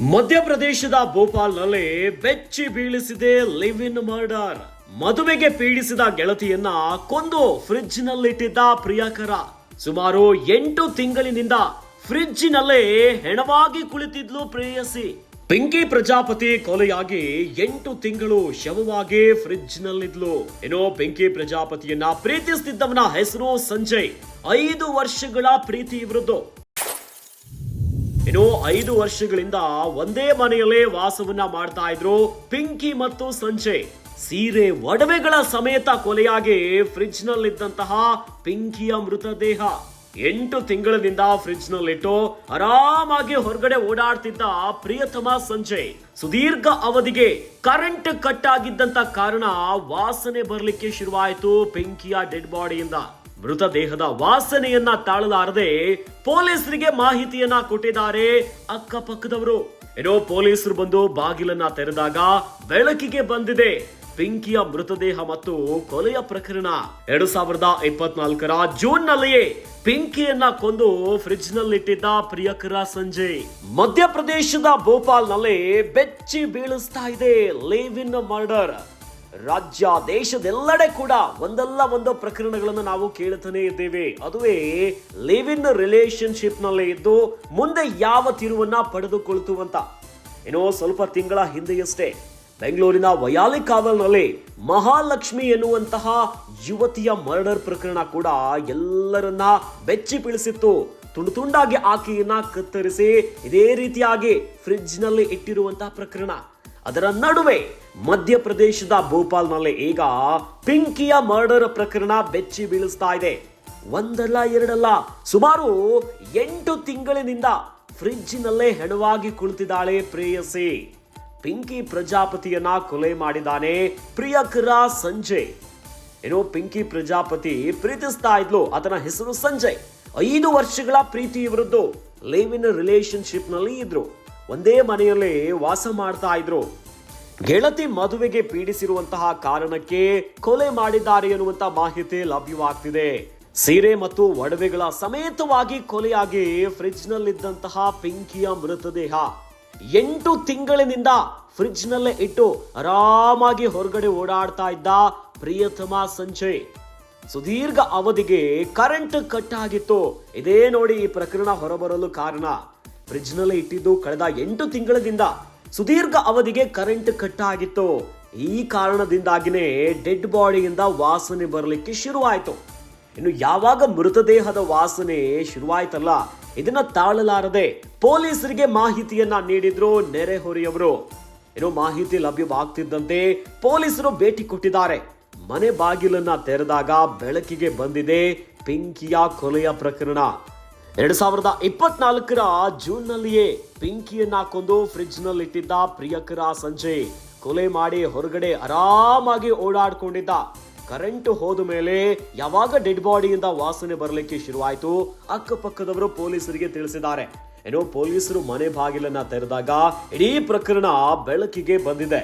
ಮಧ್ಯಪ್ರದೇಶದ ಭೋಪಾಲ್ನಲ್ಲಿ ಬೆಚ್ಚಿ ಬೀಳಿಸಿದೆ live in murder ಮದುವೆಗೆ ಪೀಡಿಸಿದ ಗೆಳತಿಯನ್ನ ಕೊಂದು ಫ್ರಿಡ್ಜ್ನಲ್ಲಿಟ್ಟಿದ್ದ ಪ್ರಿಯಕರ. ಸುಮಾರು ಎಂಟು ತಿಂಗಳಿನಿಂದ ಫ್ರಿಡ್ಜ್ನಲ್ಲೇ ಹೆಣವಾಗಿ ಕುಳಿತಿದ್ಲು ಪ್ರೇಯಸಿ. ಪಿಂಕಿ ಪ್ರಜಾಪತಿ ಕೊಲೆಯಾಗಿ ಎಂಟು ತಿಂಗಳು ಶವವಾಗಿ ಫ್ರಿಡ್ಜ್ನಲ್ಲಿದ್ಲು ಏನೋ ಪಿಂಕಿ ಪ್ರಜಾಪತಿಯನ್ನ ಪ್ರೀತಿಸ್ತಿದ್ದವನ ಹೆಸರು ಸಂಜಯ್. ಐದು ವರ್ಷಗಳ ಪ್ರೀತಿ ವಿರುದ್ಧ. ಇನ್ನು ಐದು ವರ್ಷಗಳಿಂದ ಒಂದೇ ಮನೆಯಲ್ಲೇ ವಾಸವನ್ನ ಮಾಡ್ತಾ ಇದ್ರು ಪಿಂಕಿ ಮತ್ತು ಸಂಜಯ್ ಸೀರೆ ಒಡವೆಗಳ ಸಮೇತ ಕೊಲೆಯಾಗಿ ಫ್ರಿಡ್ಜ್ ನಲ್ಲಿದ್ದಂತಹ ಪಿಂಕಿಯ ಮೃತದೇಹ. ಎಂಟು ತಿಂಗಳಿನಿಂದ ಫ್ರಿಡ್ಜ್ ನಲ್ಲಿಟ್ಟು ಆರಾಮಾಗಿ ಹೊರಗಡೆ ಓಡಾಡ್ತಿದ್ದ ಪ್ರಿಯತಮ ಸಂಜಯ್ ಸುದೀರ್ಘ ಅವಧಿಗೆ ಕರೆಂಟ್ ಕಟ್ ಆಗಿದ್ದಂತ ಕಾರಣ ವಾಸನೆ ಬರಲಿಕ್ಕೆ ಶುರುವಾಯಿತು ಪಿಂಕಿಯ ಡೆಡ್ ಬಾಡಿಯಿಂದ. ಮೃತದೇಹದ ವಾಸನೆಯನ್ನ ತಾಳಲಾರದೆ ಪೊಲೀಸರಿಗೆ ಮಾಹಿತಿಯನ್ನ ಕೊಟ್ಟಿದ್ದಾರೆ ಅಕ್ಕಪಕ್ಕದವರು. ಏನೋ ಪೊಲೀಸರು ಬಂದು ಬಾಗಿಲನ್ನ ತೆರೆದಾಗ ಬೆಳಕಿಗೆ ಬಂದಿದೆ. ಪಿಂಕಿಯ ಮೃತದೇಹ ಮತ್ತು ಕೊಲೆಯ ಪ್ರಕರಣ. ಎರಡು ಸಾವಿರದ ಇಪ್ಪತ್ನಾಲ್ಕರ ಜೂನ್ ನಲ್ಲಿಯೇ ಪಿಂಕಿಯನ್ನ ಕೊಂದು ಫ್ರಿಡ್ಜ್ ನಲ್ಲಿಟ್ಟಿದ್ದ ಪ್ರಿಯಕರ ಸಂಜಯ್ ಮಧ್ಯಪ್ರದೇಶದ ಭೋಪಾಲ್ನಲ್ಲಿ ಬೆಚ್ಚಿ ಬೀಳಿಸ್ತಾ ಇದೆ ಲೇವ್ ಮರ್ಡರ್. ರಾಜ್ಯ, ದೇಶದೆಲ್ಲೆಡೆ ಕೂಡ ಒಂದಲ್ಲ ಒಂದು ಪ್ರಕರಣಗಳನ್ನು ನಾವು ಕೇಳುತ್ತಾನೆ ಇದ್ದೇವೆ. ಅದುವೇ ಲಿವ್ ಇನ್ ರಿಲೇಶನ್ಶಿಪ್ನಲ್ಲಿ ಇದ್ದು ಮುಂದೆ ಯಾವ ತಿರುವನ್ನ ಪಡೆದುಕೊಳ್ತು ಅಂತ ಏನೋ ಸ್ವಲ್ಪ ತಿಂಗಳ ಹಿಂದೆಯಷ್ಟೇ ಬೆಂಗಳೂರಿನ ವಯಾಲಿ ಕಾವಲ್ನಲ್ಲಿ ಮಹಾಲಕ್ಷ್ಮಿ ಎನ್ನುವಂತಹ ಯುವತಿಯ ಮರ್ಡರ್ ಪ್ರಕರಣ ಕೂಡ ಎಲ್ಲರನ್ನ ಬೆಚ್ಚಿ ಬೀಳಿಸಿತ್ತು. ತುಂಡು ತುಂಡಾಗಿ ಆಕೆಯನ್ನ ಕತ್ತರಿಸಿ ಇದೇ ರೀತಿಯಾಗಿ ಫ್ರಿಡ್ಜ್ನಲ್ಲಿ ಇಟ್ಟಿರುವಂತಹ ಪ್ರಕರಣ. ಅದರ ನಡುವೆ ಮಧ್ಯಪ್ರದೇಶದ ಭೋಪಾಲ್ನಲ್ಲಿ ಈಗ ಪಿಂಕಿಯ ಮರ್ಡರ್ ಪ್ರಕರಣ ಬೆಚ್ಚಿ ಬೀಳಿಸ್ತಾ ಇದೆ. ಒಂದಲ್ಲ, ಎರಡಲ್ಲ, ಸುಮಾರು ಎಂಟು ತಿಂಗಳಿನಿಂದ ಫ್ರಿಡ್ಜ್ನಲ್ಲೇ ಹೆಣವಾಗಿ ಕುಳಿತಿದ್ದಾಳೆ ಪ್ರೇಯಸಿ. ಪಿಂಕಿ ಪ್ರಜಾಪತಿಯನ್ನ ಕೊಲೆ ಮಾಡಿದ್ದಾನೆ ಪ್ರಿಯಕರ ಸಂಜಯ್ ಏನೋ ಪಿಂಕಿ ಪ್ರಜಾಪತಿ ಪ್ರೀತಿಸ್ತಾ ಇದ್ಲು, ಆತನ ಹೆಸರು ಸಂಜಯ್ ಐದು ವರ್ಷಗಳ ಪ್ರೀತಿ ಇವರದ್ದು ಲಿವ್ ಇನ್ ರಿಲೇಶನ್ಶಿಪ್ನಲ್ಲಿ ಇದ್ರು. ಒಂದೇ ಮನೆಯಲ್ಲಿ ವಾಸ ಮಾಡ್ತಾ ಇದ್ರು. ಗೆಳತಿ ಮದುವೆಗೆ ಪೀಡಿಸಿರುವಂತಹ ಕಾರಣಕ್ಕೆ ಕೊಲೆ ಮಾಡಿದ್ದಾರೆ ಎನ್ನುವಂತ ಮಾಹಿತಿ ಲಭ್ಯವಾಗ್ತಿದೆ. ಸೀರೆ ಮತ್ತು ಒಡವೆಗಳ ಸಮೇತವಾಗಿ ಕೊಲೆಯಾಗಿ ಫ್ರಿಡ್ಜ್ ನಲ್ಲಿದ್ದಂತಹ ಪಿಂಕಿಯ ಮೃತದೇಹ. ಎಂಟು ತಿಂಗಳಿನಿಂದ ಫ್ರಿಡ್ಜ್ ನಲ್ಲೇ ಇಟ್ಟು ಆರಾಮಾಗಿ ಹೊರಗಡೆ ಓಡಾಡ್ತಾ ಇದ್ದ ಪ್ರಿಯತಮ ಸಂಜಯ್. ಸುದೀರ್ಘ ಅವಧಿಗೆ ಕರೆಂಟ್ ಕಟ್ ಆಗಿತ್ತು ಇದೇ ನೋಡಿ ಈ ಪ್ರಕರಣ ಹೊರಬರಲು ಕಾರಣ. ಫ್ರಿಡ್ಜ್ನಲ್ಲಿ ಇಟ್ಟಿದ್ದು ಕಳೆದ ಎಂಟು ತಿಂಗಳಿಂದ ಸುದೀರ್ಘ ಅವಧಿಗೆ ಕರೆಂಟ್ ಕಟ್ ಆಗಿತ್ತು ಈ ಕಾರಣದಿಂದಾಗಿನೇ ಡೆಡ್ ಬಾಡಿಯಿಂದ ವಾಸನೆ ಬರಲಿಕ್ಕೆ ಶುರುವಾಯಿತು. ಇನ್ನು ಯಾವಾಗ ಮೃತದೇಹದ ವಾಸನೆ ಶುರುವಾಯ್ತಲ್ಲ, ಇದನ್ನ ತಾಳಲಾರದೆ ಪೊಲೀಸರಿಗೆ ಮಾಹಿತಿಯನ್ನ ನೀಡಿದ್ರು ನೆರೆಹೊರೆಯವರು. ಏನೋ ಮಾಹಿತಿ ಲಭ್ಯವಾಗ್ತಿದ್ದಂತೆ ಪೊಲೀಸರು ಭೇಟಿ ಕೊಟ್ಟಿದ್ದಾರೆ. ಮನೆ ಬಾಗಿಲನ್ನ ತೆರೆದಾಗ ಬೆಳಕಿಗೆ ಬಂದಿದೆ ಪಿಂಕಿಯ ಕೊಲೆಯ ಪ್ರಕರಣ. ಎರಡ್ ಸಾವಿರದ ಇಪ್ಪತ್ನಾಲ್ಕರ ಜೂನ್ನಲ್ಲಿಯೇ ನಲ್ಲಿಯೇ ಹಾಕೊಂಡು ಕೊಂದು ಫ್ರಿಡ್ಜ್ನಲ್ಲಿ ಇಟ್ಟಿದ್ದ ಪ್ರಿಯಕರ ಸಂಜೆ ಕೊಲೆ ಮಾಡಿ ಹೊರಗಡೆ ಆರಾಮಾಗಿ ಓಡಾಡ್ಕೊಂಡಿದ್ದ. ಕರೆಂಟ್ ಹೋದ ಮೇಲೆ ಯಾವಾಗ ಡೆಡ್ ಬಾಡಿಯಿಂದ ವಾಸನೆ ಬರಲಿಕ್ಕೆ ಶುರುವಾಯಿತು ಅಕ್ಕಪಕ್ಕದವರು ಪೊಲೀಸರಿಗೆ ತಿಳಿಸಿದ್ದಾರೆ. ಏನೋ ಪೊಲೀಸರು ಮನೆ ಬಾಗಿಲನ್ನ ತೆರೆದಾಗ ಇಡೀ ಪ್ರಕರಣ ಬೆಳಕಿಗೆ ಬಂದಿದೆ.